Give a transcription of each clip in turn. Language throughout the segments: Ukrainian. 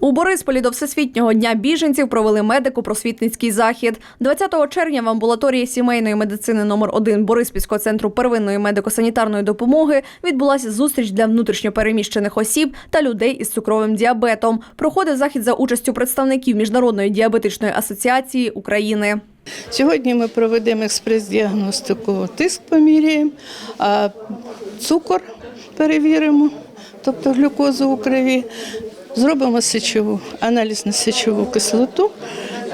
У Борисполі до Всесвітнього дня біженців провели медико-просвітницький захід. 20 червня в амбулаторії сімейної медицини номер 1 Бориспільського центру первинної медико-санітарної допомоги відбулася зустріч для внутрішньопереміщених осіб та людей із цукровим діабетом. Проходив захід за участю представників Міжнародної діабетичної асоціації України. Сьогодні ми проведемо експрес-діагностику, тиск поміряємо, цукор перевіримо, тобто глюкозу у крові, зробимо сечову, аналіз на сечову кислоту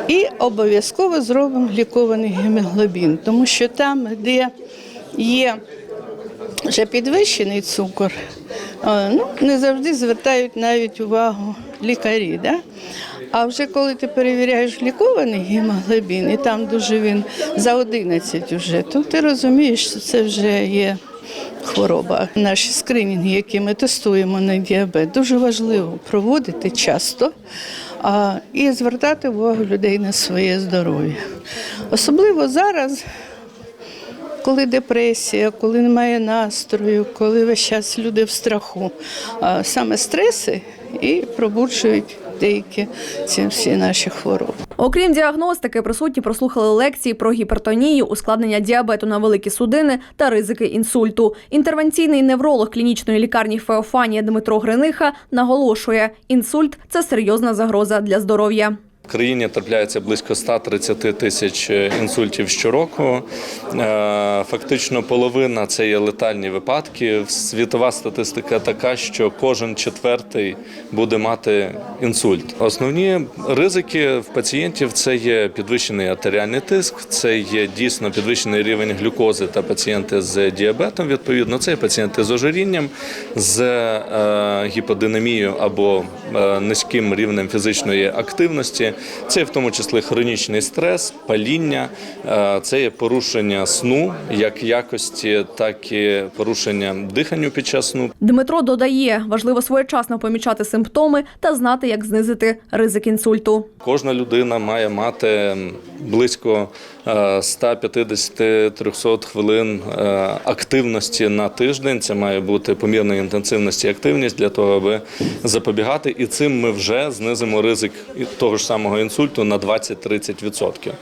і обов'язково зробимо лікований гемоглобін, тому що там, де є вже підвищений цукор, ну, не завжди звертають навіть увагу лікарі. Да? А вже коли ти перевіряєш лікований гемоглобін, і там дуже він за 11 вже, то ти розумієш, що це вже є хвороба. Наші скринінги, які ми тестуємо на діабет, дуже важливо проводити часто а, і звертати увагу людей на своє здоров'я. Особливо зараз, коли депресія, коли немає настрою, коли весь час люди в страху. А саме стреси і пробуджують деякі ці всі наші хвороби. Окрім діагностики, присутні прослухали лекції про гіпертонію, ускладнення діабету на великі судини та ризики інсульту. Інтервенційний невролог клінічної лікарні Феофанія Дмитро Гриниха наголошує, інсульт це серйозна загроза для здоров'я. Країні трапляється близько 130 тисяч інсультів щороку. Е, Фактично половина це є летальні випадки. Світова статистика така, що кожен четвертий буде мати інсульт. Основні ризики в пацієнтів це є підвищений артеріальний тиск, це є дійсно підвищений рівень глюкози та пацієнти з діабетом. Відповідно, це є пацієнти з ожирінням, з е, гіподинамією або е, низьким рівнем фізичної активності. Це в тому числі хронічний стрес, паління, е, це є порушення сну, як якості, так і порушення диханню під час сну. Дмитро додає, важливо своєчасно помічати симптоми та знати, як знизити ризик інсульту. Кожна людина має мати близько е, 150-300 хвилин е, активності на тиждень. Це має бути помірної інтенсивності і активність для того, аби запобігати. І цим ми вже знизимо ризик того ж самого інсульту на 20-30%.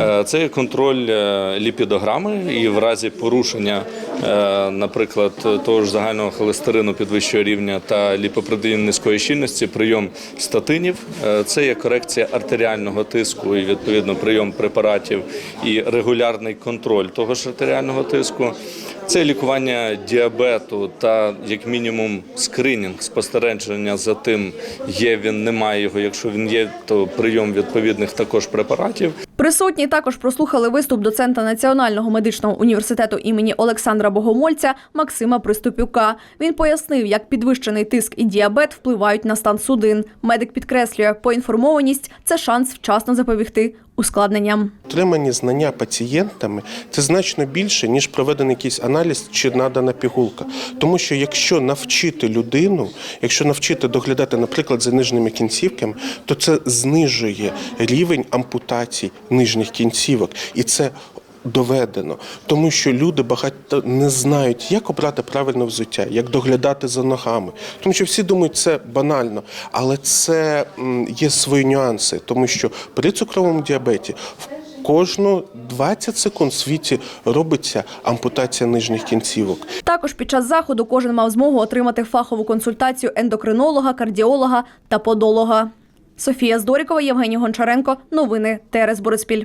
Е, Це контроль е, ліпідограми, і в разі порушення, е, наприклад, того ж загального холестерину підвищого рівня та ліпопротеїн низької щільності, прийом статинів. Це є корекція артеріального тиску і відповідно прийом препаратів і регулярний контроль того ж артеріального тиску. Це лікування діабету та як мінімум скринінг, спостереження за тим, є він, немає його. Якщо він є, то прийом відповідних також препаратів. Присутні також прослухали виступ доцента Національного медичного університету імені Олександра Богомольця Максима Приступюка. Він пояснив, як підвищений тиск і діабет впливають на стан судин. Медик підкреслює, поінформованість це шанс вчасно запобігти ускладненням. Отримані знання пацієнтами це значно більше, ніж проведений якийсь аналіз чи надана пігулка. Тому що якщо навчити людину, якщо навчити доглядати, наприклад, за нижніми кінцівками, то це знижує рівень ампутацій нижніх кінцівок. І це доведено, тому що люди багато не знають, як обрати правильне взуття, як доглядати за ногами. Тому що всі думають, це банально, але це є свої нюанси, тому що при цукровому діабеті в кожну 20 секунд в світі робиться ампутація нижніх кінцівок. Також під час заходу кожен мав змогу отримати фахову консультацію ендокринолога, кардіолога та подолога. Софія Здорікова, Євгеній Гончаренко. Новини ТРС Бориспіль.